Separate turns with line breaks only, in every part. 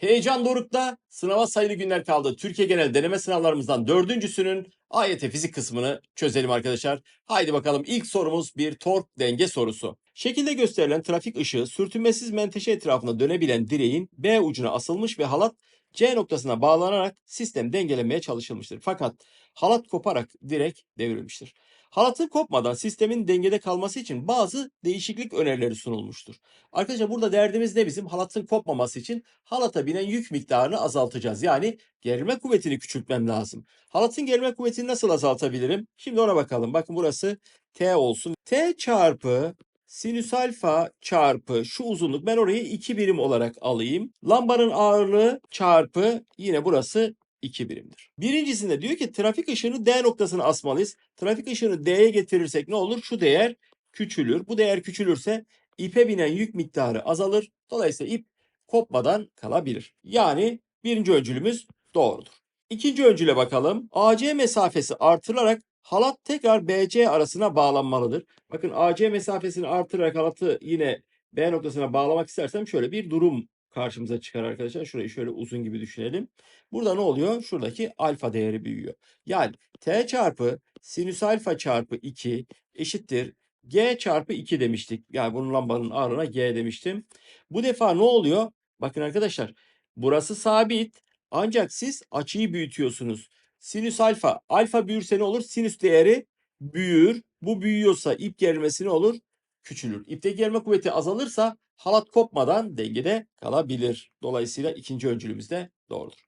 Heyecan dorukta sınava sayılı günler kaldı. Türkiye genel deneme sınavlarımızdan dördüncüsünün AYT fizik kısmını çözelim arkadaşlar. Haydi bakalım ilk sorumuz bir tork denge sorusu. Şekilde gösterilen trafik ışığı sürtünmesiz menteşe etrafında dönebilen direğin B ucuna asılmış ve halat C noktasına bağlanarak sistem dengelemeye çalışılmıştır. Fakat halat koparak direk devrilmiştir. Halatın kopmadan sistemin dengede kalması için bazı değişiklik önerileri sunulmuştur. Arkadaşlar burada derdimiz ne bizim? Halatın kopmaması için halata binen yük miktarını azaltacağız. Yani gerilme kuvvetini küçültmem lazım. Halatın gerilme kuvvetini nasıl azaltabilirim? Şimdi ona bakalım. Bakın burası T olsun. T çarpı sinüs alfa çarpı şu uzunluk ben orayı 2 birim olarak alayım. Lambanın ağırlığı çarpı yine burası 2 birimdir. Birincisinde diyor ki trafik ışığını D noktasına asmalıyız. Trafik ışığını D'ye getirirsek ne olur? Şu değer küçülür. Bu değer küçülürse ipe binen yük miktarı azalır. Dolayısıyla ip kopmadan kalabilir. Yani birinci öncülümüz doğrudur. İkinci öncüle bakalım. AC mesafesi artırılarak halat tekrar BC arasına bağlanmalıdır. Bakın AC mesafesini artırarak halatı yine B noktasına bağlamak istersem şöyle bir durum karşımıza çıkar arkadaşlar. Şurayı şöyle uzun gibi düşünelim. Burada ne oluyor? Şuradaki alfa değeri büyüyor. Yani T çarpı sinüs alfa çarpı 2 eşittir G çarpı 2 demiştik. Yani bunun lambanın ağırlığına G demiştim. Bu defa ne oluyor? Bakın arkadaşlar burası sabit ancak siz açıyı büyütüyorsunuz. Sinüs alfa. Alfa büyürse ne olur? Sinüs değeri büyür. Bu büyüyorsa ip gerilmesi ne olur? Küçülür. İpte gerilme kuvveti azalırsa halat kopmadan dengede kalabilir. Dolayısıyla ikinci öncülümüz de doğrudur.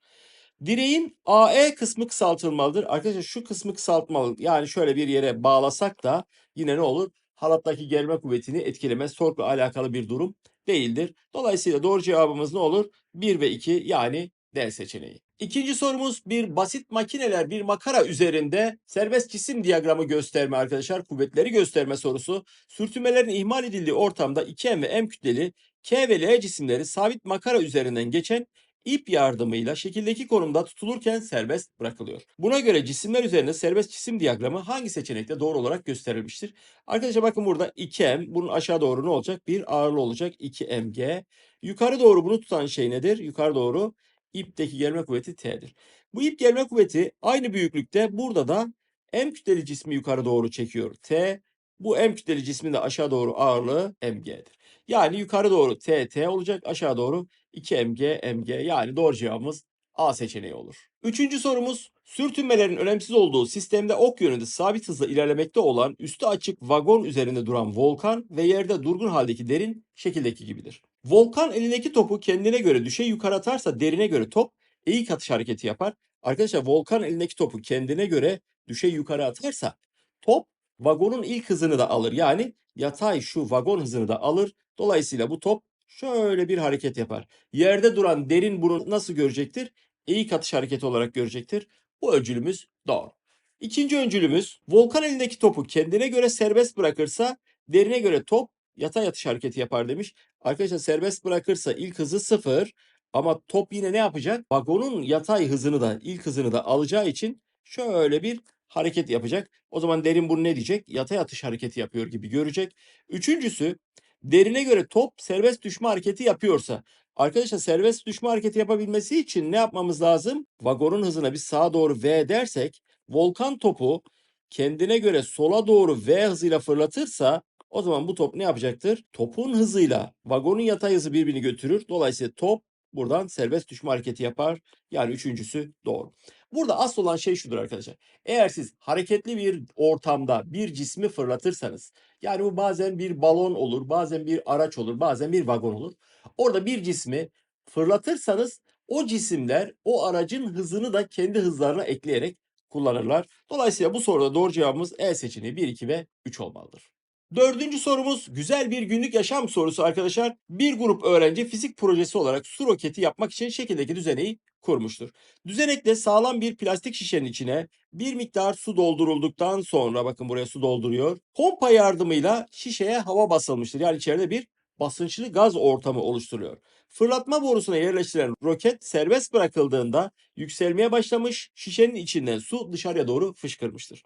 Direğin AE kısmı kısaltılmalıdır. Arkadaşlar şu kısmı kısaltmalı. Yani şöyle bir yere bağlasak da yine ne olur? Halattaki gerilme kuvvetini etkilemez. Torkla alakalı bir durum değildir. Dolayısıyla doğru cevabımız ne olur? 1 ve 2 yani D seçeneği. İkinci sorumuz bir basit makineler bir makara üzerinde serbest cisim diyagramı gösterme arkadaşlar. Kuvvetleri gösterme sorusu. Sürtünmelerin ihmal edildiği ortamda 2M ve M kütleli K ve L cisimleri sabit makara üzerinden geçen ip yardımıyla şekildeki konumda tutulurken serbest bırakılıyor. Buna göre cisimler üzerinde serbest cisim diyagramı hangi seçenekte doğru olarak gösterilmiştir? Arkadaşlar bakın burada 2M, bunun aşağı doğru ne olacak? Bir ağırlığı olacak 2mg. Yukarı doğru bunu tutan şey nedir? Yukarı doğru ipteki gerilme kuvveti T'dir. Bu ip gerilme kuvveti aynı büyüklükte burada da M kütleli cismi yukarı doğru çekiyor. T, bu M kütleli cismin de aşağı doğru ağırlığı mg'dir. Yani yukarı doğru T, T olacak, aşağı doğru 2mg, mg yani doğru cevabımız A seçeneği olur. Üçüncü sorumuz sürtünmelerin önemsiz olduğu sistemde ok yönünde sabit hızla ilerlemekte olan üstü açık vagon üzerinde duran volkan ve yerde durgun haldeki derin şekildeki gibidir. Volkan elindeki topu kendine göre düşey yukarı atarsa derine göre top eğik atış hareketi yapar. Arkadaşlar volkan elindeki topu kendine göre düşey yukarı atarsa top vagonun ilk hızını da alır. Yani yatay şu vagon hızını da alır. Dolayısıyla bu top şöyle bir hareket yapar. Yerde duran derin bunu nasıl görecektir? Eğik atış hareketi olarak görecektir. Bu öncülümüz doğru. İkinci öncülümüz volkan elindeki topu kendine göre serbest bırakırsa derine göre top yatay atış hareketi yapar demiş. Arkadaşlar serbest bırakırsa ilk hızı sıfır ama top yine ne yapacak? Vagonun yatay hızını da ilk hızını da alacağı için şöyle bir hareket yapacak. O zaman derin bunu ne diyecek? Yatay atış hareketi yapıyor gibi görecek. Üçüncüsü derine göre top serbest düşme hareketi yapıyorsa arkadaşlar serbest düşme hareketi yapabilmesi için ne yapmamız lazım? Vagonun hızına biz sağa doğru V dersek volkan topu kendine göre sola doğru V hızıyla fırlatırsa o zaman bu top ne yapacaktır? Topun hızıyla vagonun yatay hızı birbirini götürür. Dolayısıyla top buradan serbest düşme hareketi yapar. Yani üçüncüsü doğru. Burada asıl olan şey şudur arkadaşlar. Eğer siz hareketli bir ortamda bir cismi fırlatırsanız yani bu bazen bir balon olur, bazen bir araç olur, bazen bir vagon olur. Orada bir cismi fırlatırsanız o cisimler o aracın hızını da kendi hızlarına ekleyerek kullanırlar. Dolayısıyla bu soruda doğru cevabımız E seçeneği 1, 2 ve 3 olmalıdır. Dördüncü sorumuz güzel bir günlük yaşam sorusu arkadaşlar. Bir grup öğrenci fizik projesi olarak su roketi yapmak için şekildeki düzeneyi kurmuştur. Düzenekte sağlam bir plastik şişenin içine bir miktar su doldurulduktan sonra bakın buraya su dolduruyor. Pompa yardımıyla şişeye hava basılmıştır. Yani içeride bir basınçlı gaz ortamı oluşturuyor. Fırlatma borusuna yerleştirilen roket serbest bırakıldığında yükselmeye başlamış, şişenin içinden su dışarıya doğru fışkırmıştır.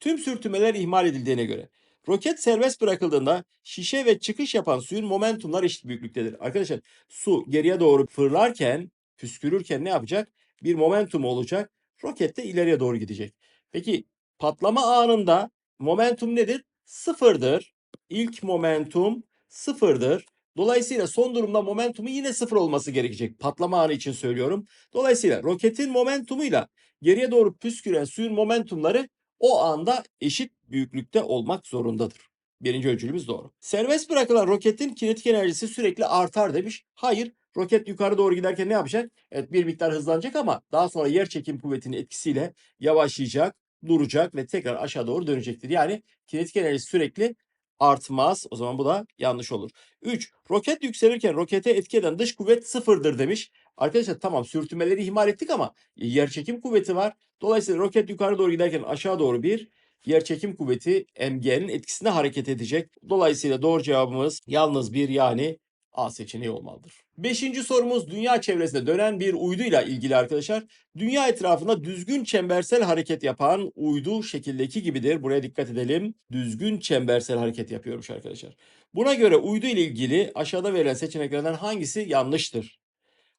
Tüm sürtünmeler ihmal edildiğine göre roket serbest bırakıldığında şişe ve çıkış yapan suyun momentumlar eşit büyüklüktedir. Arkadaşlar su geriye doğru fırlarken püskürürken ne yapacak? Bir momentum olacak. Roket de ileriye doğru gidecek. Peki patlama anında momentum nedir? Sıfırdır. İlk momentum sıfırdır. Dolayısıyla son durumda momentumu yine sıfır olması gerekecek. Patlama anı için söylüyorum. Dolayısıyla roketin momentumuyla geriye doğru püsküren suyun momentumları o anda eşit büyüklükte olmak zorundadır. Birinci ölçülümüz doğru. Serbest bırakılan roketin kinetik enerjisi sürekli artar demiş. Hayır. Roket yukarı doğru giderken ne yapacak? Evet bir miktar hızlanacak ama daha sonra yer çekim kuvvetinin etkisiyle yavaşlayacak, duracak ve tekrar aşağı doğru dönecektir. Yani kinetik enerji sürekli artmaz. O zaman bu da yanlış olur. 3. Roket yükselirken rokete etki eden dış kuvvet sıfırdır demiş. Arkadaşlar tamam sürtünmeleri ihmal ettik ama yer çekim kuvveti var. Dolayısıyla roket yukarı doğru giderken aşağı doğru bir yer çekim kuvveti MG'nin etkisinde hareket edecek. Dolayısıyla doğru cevabımız yalnız bir yani A seçeneği olmalıdır. Beşinci sorumuz dünya çevresinde dönen bir uyduyla ilgili arkadaşlar. Dünya etrafında düzgün çembersel hareket yapan uydu şekildeki gibidir. Buraya dikkat edelim. Düzgün çembersel hareket yapıyormuş arkadaşlar. Buna göre uydu ile ilgili aşağıda verilen seçeneklerden hangisi yanlıştır?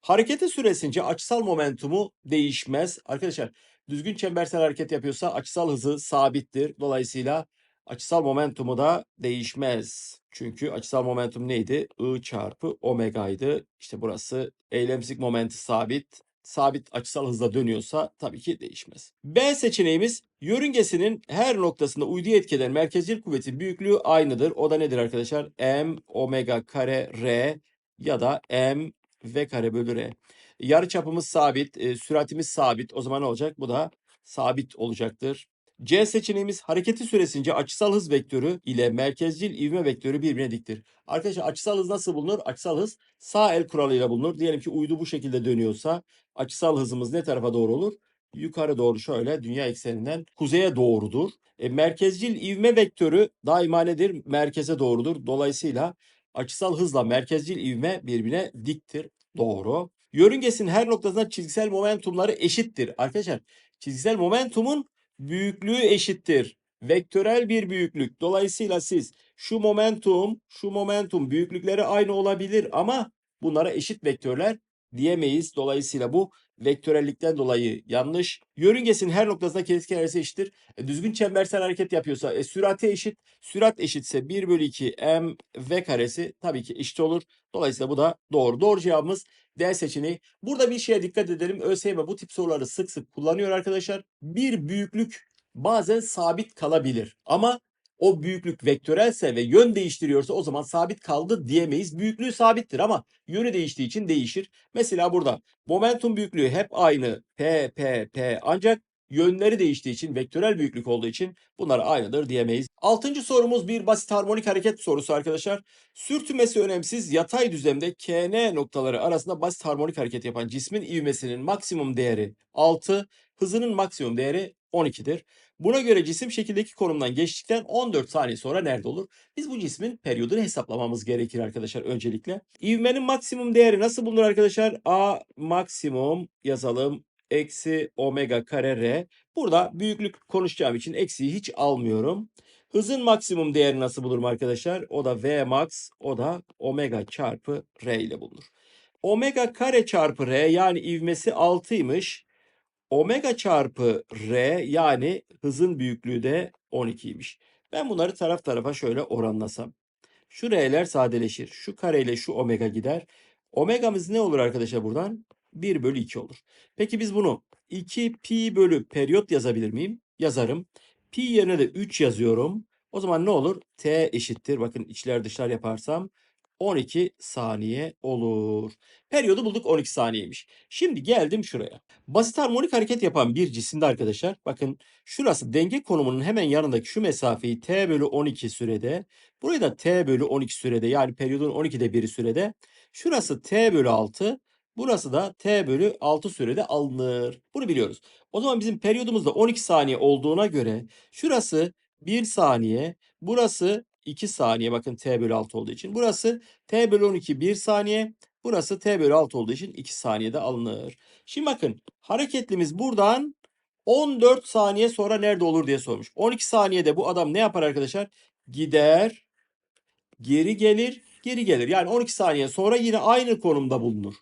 Hareketi süresince açısal momentumu değişmez. Arkadaşlar düzgün çembersel hareket yapıyorsa açısal hızı sabittir. Dolayısıyla açısal momentumu da değişmez. Çünkü açısal momentum neydi? I çarpı omega'ydı. İşte burası eylemsizlik momenti sabit. Sabit açısal hızla dönüyorsa tabii ki değişmez. B seçeneğimiz yörüngesinin her noktasında uyduya etki eden merkezcil kuvvetin büyüklüğü aynıdır. O da nedir arkadaşlar? M omega kare R ya da M v kare bölü r. Yarı çapımız sabit, e, süratimiz sabit. O zaman ne olacak? Bu da sabit olacaktır. C seçeneğimiz hareketi süresince açısal hız vektörü ile merkezcil ivme vektörü birbirine diktir. Arkadaşlar açısal hız nasıl bulunur? Açısal hız sağ el kuralıyla bulunur. Diyelim ki uydu bu şekilde dönüyorsa açısal hızımız ne tarafa doğru olur? Yukarı doğru şöyle dünya ekseninden kuzeye doğrudur. E, merkezcil ivme vektörü daima nedir? Merkeze doğrudur. Dolayısıyla açısal hızla merkezcil ivme birbirine diktir. Doğru. Yörüngesinin her noktasında çizgisel momentumları eşittir. Arkadaşlar çizgisel momentumun büyüklüğü eşittir. Vektörel bir büyüklük. Dolayısıyla siz şu momentum, şu momentum büyüklükleri aynı olabilir ama bunlara eşit vektörler diyemeyiz. Dolayısıyla bu vektörellikten dolayı yanlış. Yörüngesinin her noktasında kinetik enerjisi eşittir. E, düzgün çembersel hareket yapıyorsa e, sürati eşit. Sürat eşitse 1 bölü 2 m v karesi tabii ki eşit olur. Dolayısıyla bu da doğru. Doğru cevabımız D seçeneği. Burada bir şeye dikkat edelim. ÖSYM bu tip soruları sık sık kullanıyor arkadaşlar. Bir büyüklük bazen sabit kalabilir. Ama o büyüklük vektörelse ve yön değiştiriyorsa o zaman sabit kaldı diyemeyiz. Büyüklüğü sabittir ama yönü değiştiği için değişir. Mesela burada momentum büyüklüğü hep aynı P, P, P ancak yönleri değiştiği için vektörel büyüklük olduğu için bunlar aynıdır diyemeyiz. Altıncı sorumuz bir basit harmonik hareket sorusu arkadaşlar. Sürtünmesi önemsiz yatay düzlemde KN noktaları arasında basit harmonik hareket yapan cismin ivmesinin maksimum değeri 6, hızının maksimum değeri 12'dir. Buna göre cisim şekildeki konumdan geçtikten 14 saniye sonra nerede olur? Biz bu cismin periyodunu hesaplamamız gerekir arkadaşlar öncelikle. İvmenin maksimum değeri nasıl bulunur arkadaşlar? A maksimum yazalım. Eksi omega kare r. Burada büyüklük konuşacağım için eksiği hiç almıyorum. Hızın maksimum değeri nasıl bulurum arkadaşlar? O da V max, o da omega çarpı R ile bulunur. Omega kare çarpı R yani ivmesi 6'ymış. Omega çarpı R yani hızın büyüklüğü de 12'ymiş. Ben bunları taraf tarafa şöyle oranlasam. Şu R'ler sadeleşir. Şu kare ile şu omega gider. Omega'mız ne olur arkadaşlar buradan? 1 bölü 2 olur. Peki biz bunu 2 pi bölü periyot yazabilir miyim? Yazarım. Pi yerine de 3 yazıyorum. O zaman ne olur? T eşittir. Bakın içler dışlar yaparsam 12 saniye olur. Periyodu bulduk 12 saniyeymiş. Şimdi geldim şuraya. Basit harmonik hareket yapan bir cisimde arkadaşlar bakın şurası denge konumunun hemen yanındaki şu mesafeyi t bölü 12 sürede burayı da t bölü 12 sürede yani periyodun 12'de biri sürede şurası t bölü 6 burası da t bölü 6 sürede alınır. Bunu biliyoruz. O zaman bizim periyodumuz da 12 saniye olduğuna göre şurası 1 saniye burası 2 saniye bakın t bölü 6 olduğu için. Burası t bölü 12 1 saniye. Burası t bölü 6 olduğu için 2 saniyede alınır. Şimdi bakın hareketlimiz buradan 14 saniye sonra nerede olur diye sormuş. 12 saniyede bu adam ne yapar arkadaşlar? Gider, geri gelir, geri gelir. Yani 12 saniye sonra yine aynı konumda bulunur.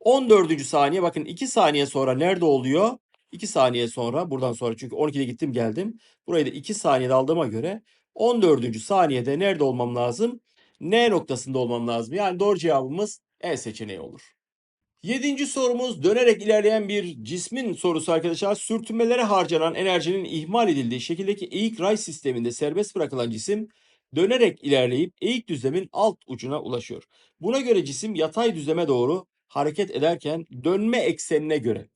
14. saniye bakın 2 saniye sonra nerede oluyor? 2 saniye sonra buradan sonra çünkü 12'de gittim geldim. Burayı da 2 saniyede aldığıma göre 14. saniyede nerede olmam lazım? N noktasında olmam lazım. Yani doğru cevabımız E seçeneği olur. Yedinci sorumuz dönerek ilerleyen bir cismin sorusu arkadaşlar. Sürtünmelere harcanan enerjinin ihmal edildiği şekildeki eğik ray sisteminde serbest bırakılan cisim dönerek ilerleyip eğik düzlemin alt ucuna ulaşıyor. Buna göre cisim yatay düzleme doğru hareket ederken dönme eksenine göre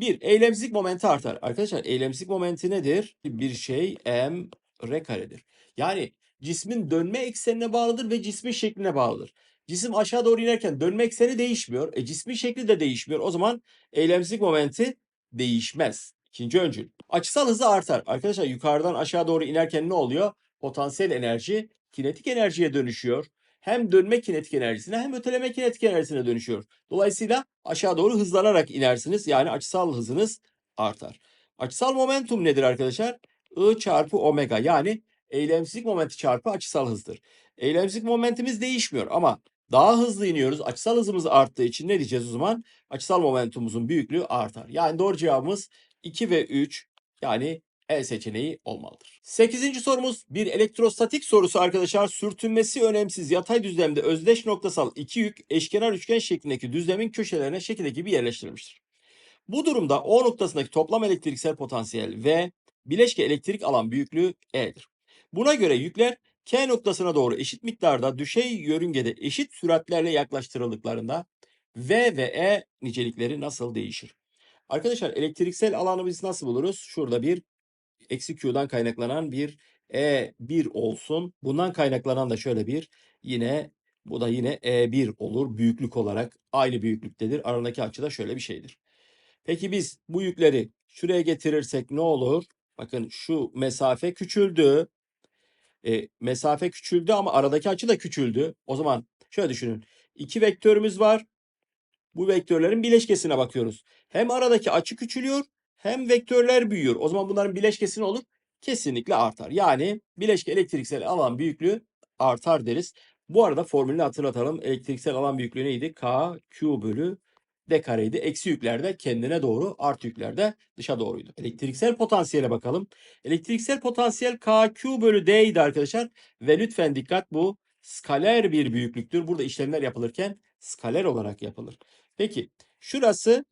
bir eylemsizlik momenti artar. Arkadaşlar eylemsizlik momenti nedir? Bir şey m r karedir. Yani cismin dönme eksenine bağlıdır ve cismin şekline bağlıdır. Cisim aşağı doğru inerken dönme ekseni değişmiyor. E cismin şekli de değişmiyor. O zaman eylemsizlik momenti değişmez. İkinci öncül. Açısal hızı artar. Arkadaşlar yukarıdan aşağı doğru inerken ne oluyor? Potansiyel enerji kinetik enerjiye dönüşüyor. Hem dönme kinetik enerjisine hem öteleme kinetik enerjisine dönüşüyor. Dolayısıyla aşağı doğru hızlanarak inersiniz. Yani açısal hızınız artar. Açısal momentum nedir arkadaşlar? I çarpı omega yani eylemsizlik momenti çarpı açısal hızdır. Eylemsizlik momentimiz değişmiyor ama daha hızlı iniyoruz. Açısal hızımız arttığı için ne diyeceğiz o zaman? Açısal momentumumuzun büyüklüğü artar. Yani doğru cevabımız 2 ve 3 yani E seçeneği olmalıdır. Sekizinci sorumuz bir elektrostatik sorusu arkadaşlar. Sürtünmesi önemsiz yatay düzlemde özdeş noktasal iki yük eşkenar üçgen şeklindeki düzlemin köşelerine şekildeki gibi yerleştirilmiştir. Bu durumda O noktasındaki toplam elektriksel potansiyel ve bileşke elektrik alan büyüklüğü E'dir. Buna göre yükler K noktasına doğru eşit miktarda düşey yörüngede eşit süratlerle yaklaştırıldıklarında V ve E nicelikleri nasıl değişir? Arkadaşlar elektriksel alanı biz nasıl buluruz? Şurada bir eksi Q'dan kaynaklanan bir E1 olsun. Bundan kaynaklanan da şöyle bir yine bu da yine E1 olur büyüklük olarak aynı büyüklüktedir. Aradaki açı da şöyle bir şeydir. Peki biz bu yükleri şuraya getirirsek ne olur? Bakın şu mesafe küçüldü. E, mesafe küçüldü ama aradaki açı da küçüldü. O zaman şöyle düşünün. İki vektörümüz var. Bu vektörlerin bileşkesine bakıyoruz. Hem aradaki açı küçülüyor hem vektörler büyüyor. O zaman bunların bileşkesi ne olur? Kesinlikle artar. Yani bileşke elektriksel alan büyüklüğü artar deriz. Bu arada formülünü hatırlatalım. Elektriksel alan büyüklüğü neydi? K, Q bölü D kareydi. Eksi yüklerde kendine doğru, artı yüklerde dışa doğruydu. Elektriksel potansiyele bakalım. Elektriksel potansiyel KQ bölü D idi arkadaşlar. Ve lütfen dikkat bu skaler bir büyüklüktür. Burada işlemler yapılırken skaler olarak yapılır. Peki şurası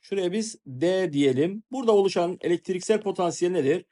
şuraya biz D diyelim. Burada oluşan elektriksel potansiyel nedir?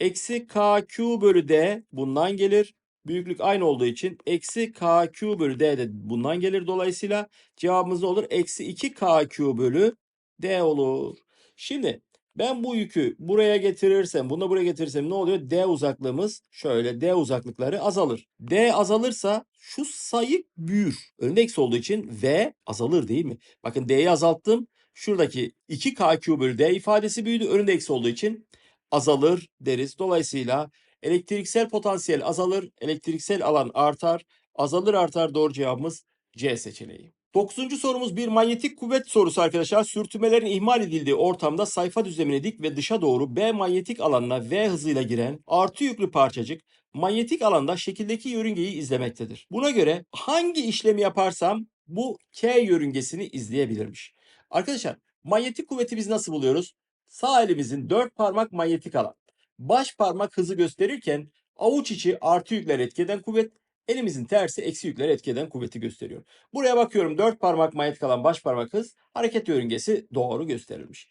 Eksi KQ bölü D bundan gelir. Büyüklük aynı olduğu için eksi KQ bölü D de bundan gelir. Dolayısıyla cevabımız olur? Eksi 2 KQ bölü D olur. Şimdi ben bu yükü buraya getirirsem, bunu buraya getirirsem ne oluyor? D uzaklığımız şöyle D uzaklıkları azalır. D azalırsa şu sayı büyür. Önünde eksi olduğu için V azalır değil mi? Bakın D'yi azalttım. Şuradaki 2 KQ bölü D ifadesi büyüdü. Önünde eksi olduğu için azalır deriz. Dolayısıyla elektriksel potansiyel azalır, elektriksel alan artar. Azalır artar doğru cevabımız C seçeneği. Dokuzuncu sorumuz bir manyetik kuvvet sorusu arkadaşlar. Sürtünmelerin ihmal edildiği ortamda sayfa düzlemine dik ve dışa doğru B manyetik alanına V hızıyla giren artı yüklü parçacık manyetik alanda şekildeki yörüngeyi izlemektedir. Buna göre hangi işlemi yaparsam bu K yörüngesini izleyebilirmiş. Arkadaşlar manyetik kuvveti biz nasıl buluyoruz? Sağ elimizin dört parmak manyetik alan. Baş parmak hızı gösterirken avuç içi artı yükler etkeden kuvvet, elimizin tersi eksi yükler etkeden kuvveti gösteriyor. Buraya bakıyorum dört parmak manyetik alan baş parmak hız hareket yörüngesi doğru gösterilmiş.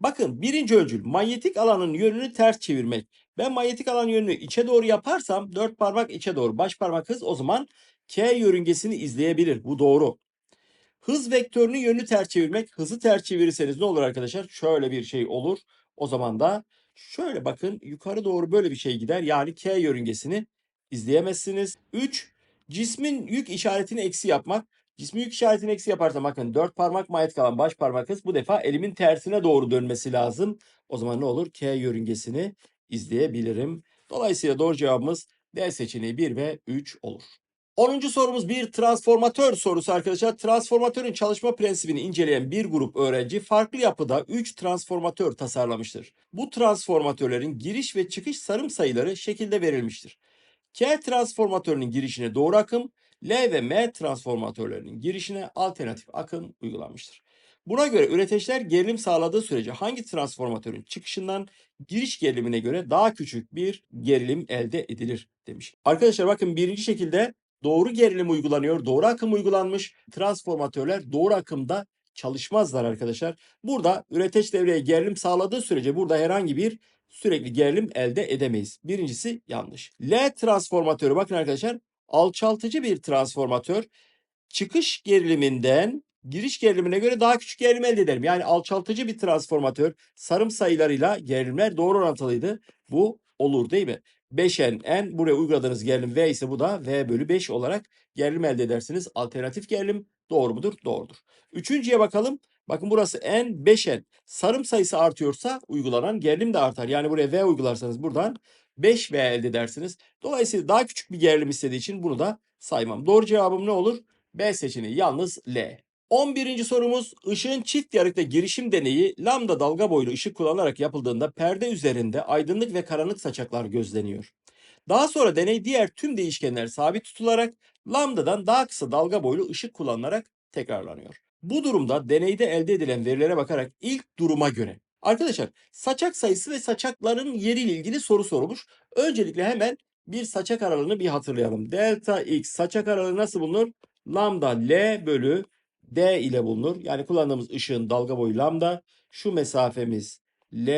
Bakın birinci öncül manyetik alanın yönünü ters çevirmek. Ben manyetik alan yönünü içe doğru yaparsam dört parmak içe doğru baş parmak hız o zaman K yörüngesini izleyebilir. Bu doğru. Hız vektörünün yönünü ters çevirmek. Hızı ters çevirirseniz ne olur arkadaşlar? Şöyle bir şey olur. O zaman da şöyle bakın yukarı doğru böyle bir şey gider. Yani K yörüngesini izleyemezsiniz. 3. Cismin yük işaretini eksi yapmak. Cismin yük işaretini eksi yaparsam bakın 4 parmak manyetik alan baş parmak hız bu defa elimin tersine doğru dönmesi lazım. O zaman ne olur? K yörüngesini izleyebilirim. Dolayısıyla doğru cevabımız D seçeneği 1 ve 3 olur. 10. sorumuz bir transformatör sorusu arkadaşlar. Transformatörün çalışma prensibini inceleyen bir grup öğrenci farklı yapıda 3 transformatör tasarlamıştır. Bu transformatörlerin giriş ve çıkış sarım sayıları şekilde verilmiştir. K transformatörünün girişine doğru akım, L ve M transformatörlerinin girişine alternatif akım uygulanmıştır. Buna göre üreticiler gerilim sağladığı sürece hangi transformatörün çıkışından giriş gerilimine göre daha küçük bir gerilim elde edilir demiş. Arkadaşlar bakın birinci şekilde doğru gerilim uygulanıyor, doğru akım uygulanmış. Transformatörler doğru akımda çalışmazlar arkadaşlar. Burada üretici devreye gerilim sağladığı sürece burada herhangi bir sürekli gerilim elde edemeyiz. Birincisi yanlış. L transformatörü bakın arkadaşlar alçaltıcı bir transformatör çıkış geriliminden giriş gerilimine göre daha küçük gerilim elde ederim. Yani alçaltıcı bir transformatör sarım sayılarıyla gerilimler doğru orantılıydı. Bu olur değil mi? 5N, N buraya uyguladığınız gerilim V ise bu da V bölü 5 olarak gerilim elde edersiniz. Alternatif gerilim doğru mudur? Doğrudur. Üçüncüye bakalım. Bakın burası N, 5N. Sarım sayısı artıyorsa uygulanan gerilim de artar. Yani buraya V uygularsanız buradan 5V elde edersiniz. Dolayısıyla daha küçük bir gerilim istediği için bunu da saymam. Doğru cevabım ne olur? B seçeneği yalnız L. 11. sorumuz ışığın çift yarıkta girişim deneyi lambda dalga boylu ışık kullanılarak yapıldığında perde üzerinde aydınlık ve karanlık saçaklar gözleniyor. Daha sonra deney diğer tüm değişkenler sabit tutularak lambdadan daha kısa dalga boylu ışık kullanılarak tekrarlanıyor. Bu durumda deneyde elde edilen verilere bakarak ilk duruma göre Arkadaşlar saçak sayısı ve saçakların yeriyle ilgili soru sorulmuş. Öncelikle hemen bir saçak aralığını bir hatırlayalım. Delta x saçak aralığı nasıl bulunur? Lambda L bölü D ile bulunur. Yani kullandığımız ışığın dalga boyu lambda. Şu mesafemiz L,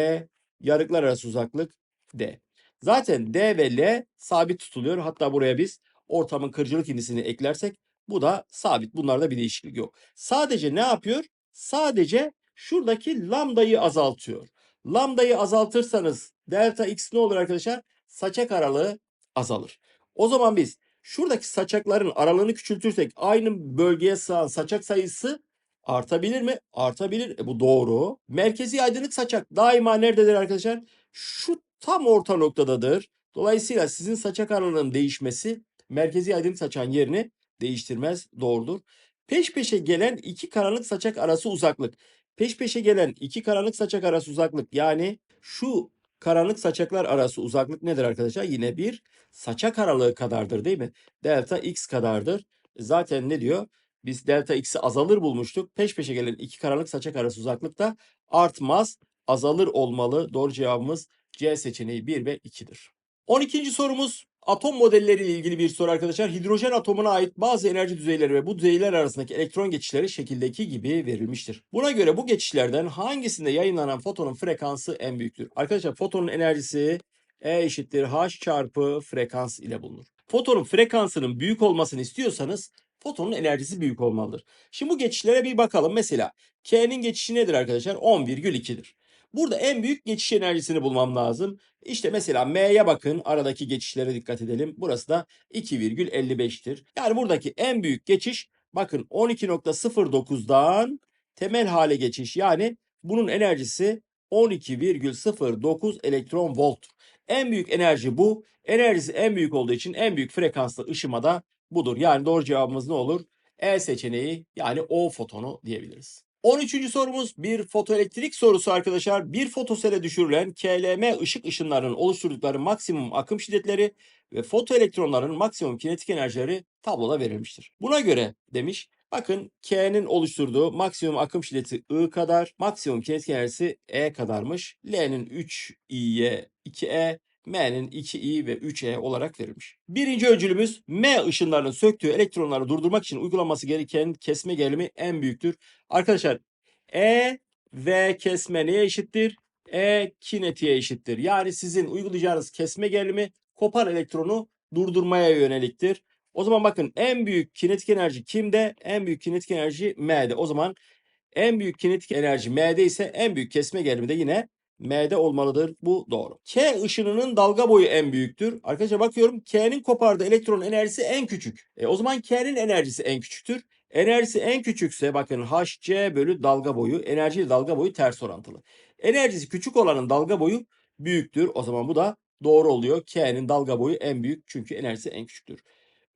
yarıklar arası uzaklık D. Zaten D ve L sabit tutuluyor. Hatta buraya biz ortamın kırıcılık indisini eklersek bu da sabit. Bunlarda bir değişiklik yok. Sadece ne yapıyor? Sadece şuradaki lambdayı azaltıyor. Lambdayı azaltırsanız delta x ne olur arkadaşlar? Saçak aralığı azalır. O zaman biz şuradaki saçakların aralığını küçültürsek aynı bölgeye sığan saçak sayısı artabilir mi? Artabilir. E bu doğru. Merkezi aydınlık saçak daima nerededir arkadaşlar? Şu tam orta noktadadır. Dolayısıyla sizin saçak aralığının değişmesi merkezi aydınlık saçağın yerini değiştirmez. Doğrudur. Peş peşe gelen iki karanlık saçak arası uzaklık. Peş peşe gelen iki karanlık saçak arası uzaklık yani şu karanlık saçaklar arası uzaklık nedir arkadaşlar? Yine bir saçak aralığı kadardır değil mi? Delta x kadardır. Zaten ne diyor? Biz delta x'i azalır bulmuştuk. Peş peşe gelen iki karanlık saçak arası uzaklık da artmaz, azalır olmalı. Doğru cevabımız C seçeneği 1 ve 2'dir. 12. sorumuz atom modelleriyle ilgili bir soru arkadaşlar. Hidrojen atomuna ait bazı enerji düzeyleri ve bu düzeyler arasındaki elektron geçişleri şekildeki gibi verilmiştir. Buna göre bu geçişlerden hangisinde yayınlanan fotonun frekansı en büyüktür? Arkadaşlar fotonun enerjisi E eşittir H çarpı frekans ile bulunur. Fotonun frekansının büyük olmasını istiyorsanız fotonun enerjisi büyük olmalıdır. Şimdi bu geçişlere bir bakalım. Mesela K'nin geçişi nedir arkadaşlar? 10,2'dir. Burada en büyük geçiş enerjisini bulmam lazım. İşte mesela M'ye bakın. Aradaki geçişlere dikkat edelim. Burası da 2,55'tir. Yani buradaki en büyük geçiş bakın 12.09'dan temel hale geçiş. Yani bunun enerjisi 12,09 elektron volt. En büyük enerji bu. Enerjisi en büyük olduğu için en büyük frekanslı ışıma da budur. Yani doğru cevabımız ne olur? E seçeneği yani O fotonu diyebiliriz. 13. sorumuz bir fotoelektrik sorusu arkadaşlar. Bir fotosele düşürülen KLM ışık ışınlarının oluşturdukları maksimum akım şiddetleri ve fotoelektronların maksimum kinetik enerjileri tabloda verilmiştir. Buna göre demiş bakın K'nin oluşturduğu maksimum akım şiddeti I kadar, maksimum kinetik enerjisi E kadarmış. L'nin 3I'ye 2E, M'nin 2i ve 3e olarak verilmiş. Birinci öncülümüz M ışınlarının söktüğü elektronları durdurmak için uygulanması gereken kesme gerilimi en büyüktür. Arkadaşlar E ve kesme neye eşittir? E kinetiğe eşittir. Yani sizin uygulayacağınız kesme gerilimi kopar elektronu durdurmaya yöneliktir. O zaman bakın en büyük kinetik enerji kimde? En büyük kinetik enerji M'de. O zaman en büyük kinetik enerji M'de ise en büyük kesme gerilimi de yine M'de olmalıdır. Bu doğru. K ışınının dalga boyu en büyüktür. Arkadaşlar bakıyorum K'nin kopardığı elektron enerjisi en küçük. E, o zaman K'nin enerjisi en küçüktür. Enerjisi en küçükse bakın HC bölü dalga boyu. Enerji dalga boyu ters orantılı. Enerjisi küçük olanın dalga boyu büyüktür. O zaman bu da doğru oluyor. K'nin dalga boyu en büyük çünkü enerjisi en küçüktür.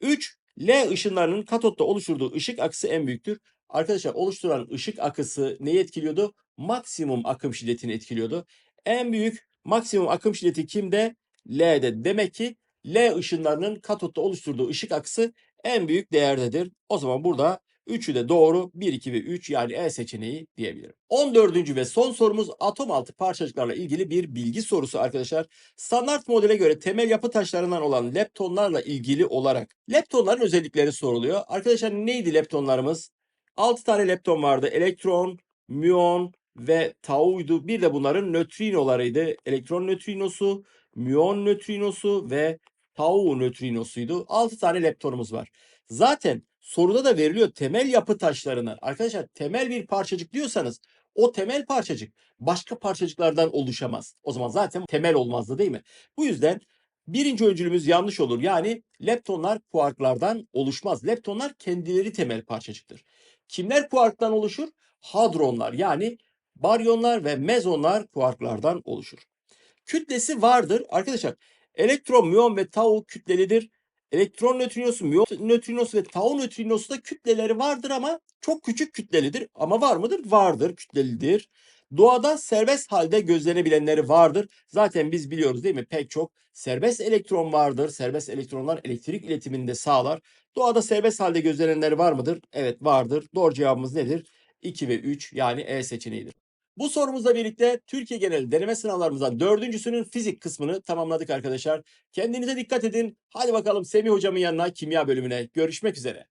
3. L ışınlarının katotta oluşturduğu ışık akısı en büyüktür. Arkadaşlar oluşturan ışık akısı neyi etkiliyordu? Maksimum akım şiddetini etkiliyordu. En büyük maksimum akım şiddeti kimde? L'de. Demek ki L ışınlarının katotta oluşturduğu ışık akısı en büyük değerdedir. O zaman burada 3'ü de doğru 1, 2 ve 3 yani E seçeneği diyebilirim. 14. ve son sorumuz atom altı parçacıklarla ilgili bir bilgi sorusu arkadaşlar. Standart modele göre temel yapı taşlarından olan leptonlarla ilgili olarak leptonların özellikleri soruluyor. Arkadaşlar neydi leptonlarımız? 6 tane lepton vardı. Elektron, müon ve tau'ydu. Bir de bunların nötrinolarıydı. Elektron nötrinosu, müon nötrinosu ve tau nötrinosuydu. 6 tane leptonumuz var. Zaten soruda da veriliyor temel yapı taşlarını. Arkadaşlar temel bir parçacık diyorsanız o temel parçacık başka parçacıklardan oluşamaz. O zaman zaten temel olmazdı değil mi? Bu yüzden birinci öncülümüz yanlış olur. Yani leptonlar kuarklardan oluşmaz. Leptonlar kendileri temel parçacıktır. Kimler kuarktan oluşur? Hadronlar yani baryonlar ve mezonlar kuarklardan oluşur. Kütlesi vardır. Arkadaşlar elektron, müon ve tau kütlelidir. Elektron nötrinosu, müon nötrinosu ve tau nötrinosu da kütleleri vardır ama çok küçük kütlelidir. Ama var mıdır? Vardır, kütlelidir. Doğada serbest halde gözlenebilenleri vardır. Zaten biz biliyoruz değil mi? Pek çok serbest elektron vardır. Serbest elektronlar elektrik iletimini de sağlar. Doğada serbest halde gözlenenleri var mıdır? Evet vardır. Doğru cevabımız nedir? 2 ve 3 yani E seçeneğidir. Bu sorumuzla birlikte Türkiye genel deneme sınavlarımızdan dördüncüsünün fizik kısmını tamamladık arkadaşlar. Kendinize dikkat edin. Hadi bakalım Semih hocamın yanına kimya bölümüne. Görüşmek üzere.